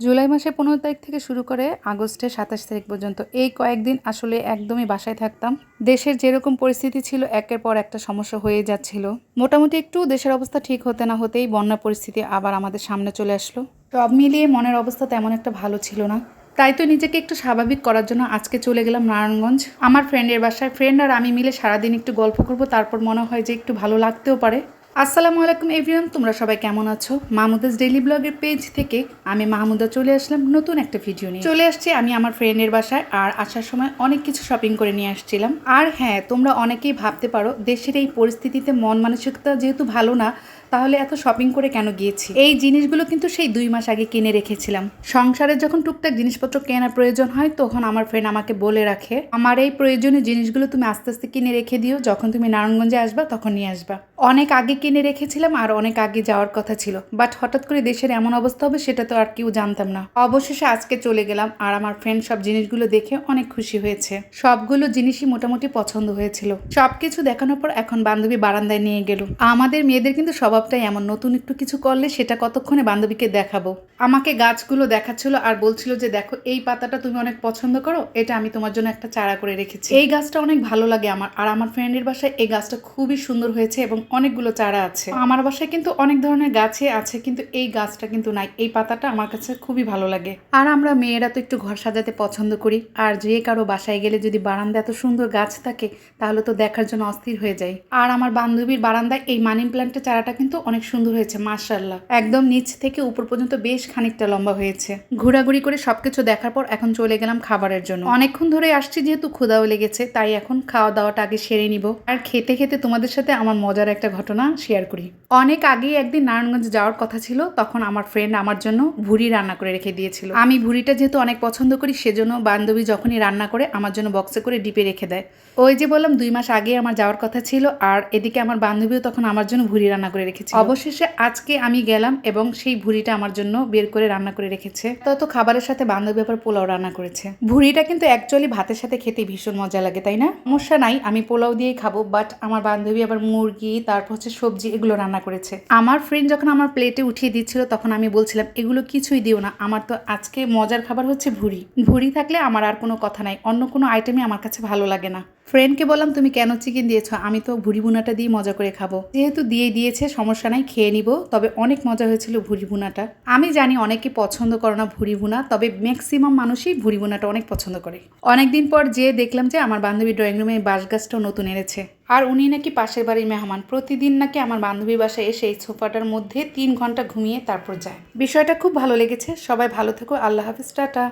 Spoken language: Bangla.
জুলাই মাসে পনেরো তারিখ থেকে শুরু করে আগস্টের সাতাশ তারিখ পর্যন্ত এই কয়েকদিন আসলে একদমই বাসায় থাকতাম। দেশের যেরকম পরিস্থিতি ছিল, একের পর একটা সমস্যা হয়ে যাচ্ছিল। মোটামুটি একটু দেশের অবস্থা ঠিক হতে না হতেই বন্যা পরিস্থিতি আবার আমাদের সামনে চলে আসলো। সব মিলিয়ে মনের অবস্থা তেমন একটা ভালো ছিল না। তাই তো নিজেকে একটু স্বাভাবিক করার জন্য আজকে চলে গেলাম নারায়ণগঞ্জ। আমার ফ্রেন্ডের বাসায় ফ্রেন্ড আর আমি মিলে সারাদিন একটু গল্প করব, তারপর মনে হয় যে একটু ভালো লাগতেও পারে। আসসালামু আলাইকুম এভরিওয়ান, তোমরা সবাই কেমন আছো? মাহমুদাস ডেইলি ব্লগের পেজ থেকে আমি মাহমুদা চলে আসলাম নতুন একটা ভিডিও নিয়ে। চলে আসছি আমি আমার ফ্রেন্ডের বাসায় আর আসার সময় অনেক কিছু শপিং করে নিয়ে আসছিলাম। আর হ্যাঁ তোমরা অনেকেই ভাবতে পারো, দেশের এই পরিস্থিতিতে মন মানসিকতা যেহেতু ভালো না তাহলে এত শপিং করে কেন গিয়েছি? এই জিনিসগুলো কিন্তু সেই দুই মাস আগে কিনে রেখেছিলাম। সংসারে যখন টুকটাক জিনিসপত্র কেনার প্রয়োজন হয়, তখন আমার ফ্রেন্ড আমাকে বলে রাখে, আমার এই প্রয়োজনীয় জিনিসগুলো তুমি আস্তে আস্তে কিনে রেখে দিও। যখন তুমি নারায়ণগঞ্জে আসবা, তখন নিয়ে আসবা। অনেক আগে কিনে রেখেছিলাম, আর অনেক আগে যাওয়ার কথা ছিল। বাট হঠাৎ করে দেশের এমন অবস্থা হবে, সেটা তো আর কেউ জানতাম না। অবশেষে আজকে চলে গেলাম, আর আমার ফ্রেন্ড সব জিনিসগুলো দেখে অনেক খুশি হয়েছে। সবগুলো জিনিসই মোটামুটি পছন্দ হয়েছিল। সবকিছু দেখানোর পর এখন বান্ধবী বারান্দায় নিয়ে গেল। আমাদের মেয়েদের কিন্তু স্বভাবটাই এমন, নতুন একটু কিছু করলে সেটা কতক্ষণে বান্ধবীকে দেখাবো? আমাকে গাছগুলো দেখাচ্ছিল আর বলছিল যে দেখো, এই পাতাটা তুমি অনেক পছন্দ করো, এটা আমি তোমার জন্য একটা চারা করে রেখেছি। এই গাছটা অনেক ভালো লাগে আমার, আর আমার ফ্রেন্ডের বাসায় এই গাছটা খুবই সুন্দর হয়েছে এবং অনেকগুলো চারা আছে। আমার বাসায় কিন্তু অনেক ধরনের গাছে আছে, কিন্তু এই গাছটা কিন্তু নাই, এই পাতাটা আমার কাছে খুবই ভালো লাগে। আর আমরা মেয়েরা তো একটু ঘর সাজাতে পছন্দ করি, আর যে কারও বাসায় গেলে যদি বারান্দা এত সুন্দর গাছ থাকে, তাহলে তো দেখার জন্য অস্থির হয়ে যায়। আর আমার বান্ধবীর বারান্দায় এই মানি প্ল্যান্টের চারাটা কিন্তু অনেক সুন্দর হয়েছে মার্শাল্লাহ একদম নিচ থেকে উপর পর্যন্ত বেশ খানিকটা লম্বা হয়েছে। ঘোরাঘুরি করে সবকিছু দেখার পর এখন চলে গেলাম খাবারের জন্য। অনেকক্ষণ ধরে আসছি যেহেতু ক্ষুদাও লেগেছে, তাই এখন খাওয়া দাওয়াটা আগে সেরে নিব। আর খেতে খেতে তোমাদের সাথে আমার মজার একটা ঘটনা শেয়ার করি। অনেক আগেই একদিন নারায়ণগঞ্জ যাওয়ার কথা ছিল, তখন আমার ফ্রেন্ড আমার জন্য ভুড়ি রান্না করে রেখে দিয়েছিল। আমি ভুড়িটা যেহেতু অনেক পছন্দ করি, সেজন্য বান্ধবী যখনই রান্না করে, আমার জন্য বক্সে করে ডিপে রেখে দেয়। ওই যে বললাম, দুই মাস আগে আমার যাওয়ার কথা ছিল, আর এদিকে আমার বান্ধবীও তখন আমার জন্য ভুড়ি রান্না করে রেখেছে অবশেষে আজকে আমি গেলাম এবং সেই ভুড়িটা আমার জন্য বের করে রান্না করে রেখেছে। তত খাবারের সাথে বান্ধবী আবার পোলাও রান্না করেছে। ভুড়িটা কিন্তু অ্যাকচুয়ালি ভাতের সাথে খেতে ভীষণ মজা লাগে, তাই না? সমস্যা নাই, আমি পোলাও দিয়েই খাব বাট আমার বান্ধবী আবার মুরগি, তারপর হচ্ছে সবজি, এগুলো রান্না করেছে। আমার ফ্রেন্ড যখন আমার প্লেটে উঠিয়ে দিচ্ছিল, তখন আমি বলছিলাম, এগুলো কিছুই দিও না, আমার তো আজকে মজার খাবার হচ্ছে ভুড়ি। ভুড়ি থাকলে আমার আর কোনো কথা নাই, অন্য কোনো আইটেমই আমার কাছে ভালো লাগে না। ফ্রেন্ডকে বললাম, তুমি কেন চিকেন দিয়েছ? আমি তো ভুড়ি ভুনাটা দিয়ে মজা করে খাব। যেহেতু দিয়ে দিয়েছে, সমস্যা নাই, খেয়ে নিব। তবে অনেক মজা হয়েছিল ভুড়ি ভুনাটা আমি জানি অনেকে পছন্দ করে না ভুড়ি ভুনা তবে ম্যাক্সিমাম মানুষই ভুড়ি ভুনাটা অনেক পছন্দ করে। অনেকদিন পর যেয়ে দেখলাম যে আমার বান্ধবী ড্রয়িং রুমে বাঁশ গাছটাও নতুন এনেছে। আর উনি নাকি পাশের বাড়ির মেহমান। প্রতিদিন নাকি আমার বান্ধবীর বাসায় এসে এই সোফাটার মধ্যে তিন ঘণ্টা ঘুমিয়ে তারপর যায়। বিষয়টা খুব ভালো লেগেছে। সবাই ভালো থেকো। আল্লাহ হাফিজ। টাটা।